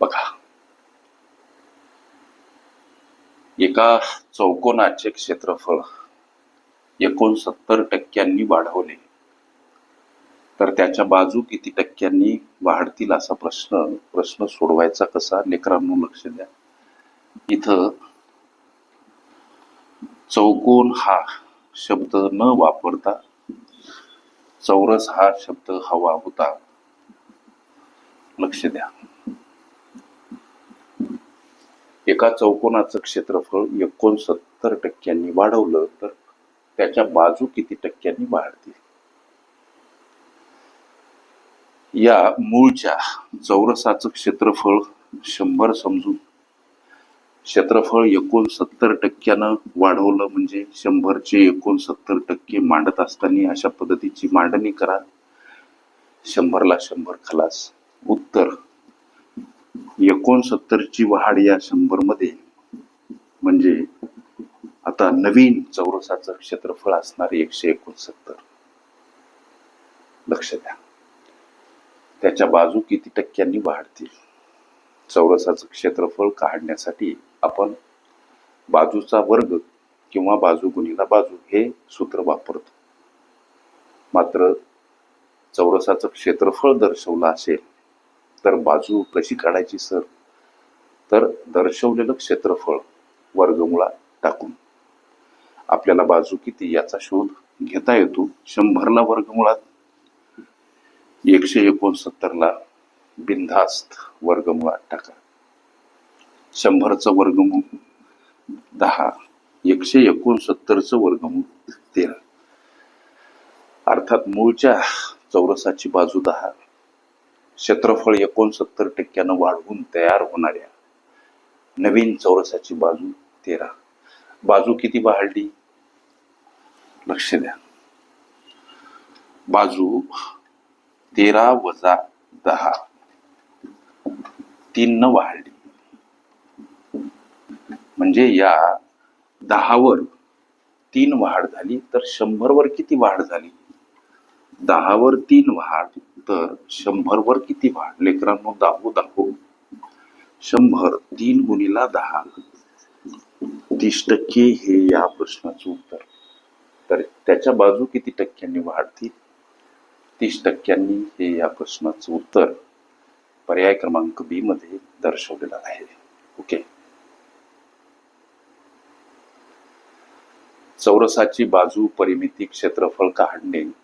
बघा. एका चौकोनाचे क्षेत्रफळ एकोणसत्तर टक्क्यांनी वाढवले. तर त्याच्या बाजू किती टक्क्यांनी वाढतील असा प्रश्न प्रश्न सोडवायचा कसा? लेकरांनो लक्ष द्या. इथं चौकोन हा शब्द न वापरता चौरस हा शब्द हवा होता. लक्ष द्या. एका चौकोनाचं क्षेत्रफळ एकोणसत्तर टक्क्यांनी वाढवलं तर त्याच्या बाजू किती टक्क्यांनी वाढतील? या मूळच्या चौरसाचं क्षेत्रफळ शंभर समजून. क्षेत्रफळ एकोणसत्तर टक्क्यानं वाढवलं म्हणजे शंभरचे एकोणसत्तर टक्के मांडत असताना अशा पद्धतीची मांडणी करा. शंभरला शंभर खलास. उत्तर एकोणसत्तरची वाढ या शंभरमध्ये म्हणजे आता नवीन चौरसाचं क्षेत्रफळ असणारे एकशे एकोणसत्तर. लक्ष द्या. त्याच्या बाजू किती टक्क्यांनी वाढतील? चौरसाचं क्षेत्रफळ काढण्यासाठी आपण बाजूचा वर्ग किंवा बाजू गुणिला बाजू हे सूत्र वापरतो. मात्र चौरसाचं क्षेत्रफळ दर्शवलं असेल तर बाजू कशी काढायची सर? तर दर्शवलेलं क्षेत्रफळ वर्गमुळा टाकून. आपल्याला बाजू किती याचा शोध घेता येतो? शंभरला वर्गमुळात? एकशे एकोणसत्तरला बिनधास्त वर्गमुळात टाका. शंभरचं वर्गमूळ दहा एकशे एकोणसत्तरचं वर्गमूळ तेरा. अर्थात मूळच्या चौरसाची बाजू दहा. क्षेत्रफळ एकोणसत्तर टक्क्यानं वाढवून तयार होणाऱ्या नवीन चौरसाची बाजू तेरा. बाजू किती वाढली लक्ष द्या. बाजू तेरा वजा दहा. तीन न वाढली. म्हणजे या दहावर तीन वाढ झाली तर शंभरवर किती वाढ झाली? दहावर तीन वाढ तर शंभरवर किती वाढ? लेकरांनो दाहू दाहू शंभर तीन गुणीला दहा. तीस टक्के हे या प्रश्नाचं उत्तर. तर त्याच्या बाजू किती टक्क्यांनी वाढतील? तीस टक्क्यांनी हे या प्रश्नाचं उत्तर पर्याय क्रमांक बी मध्ये दर्शवलेलं आहे. ओके. चौरसाची बाजू परिमिती क्षेत्रफळ काढणे.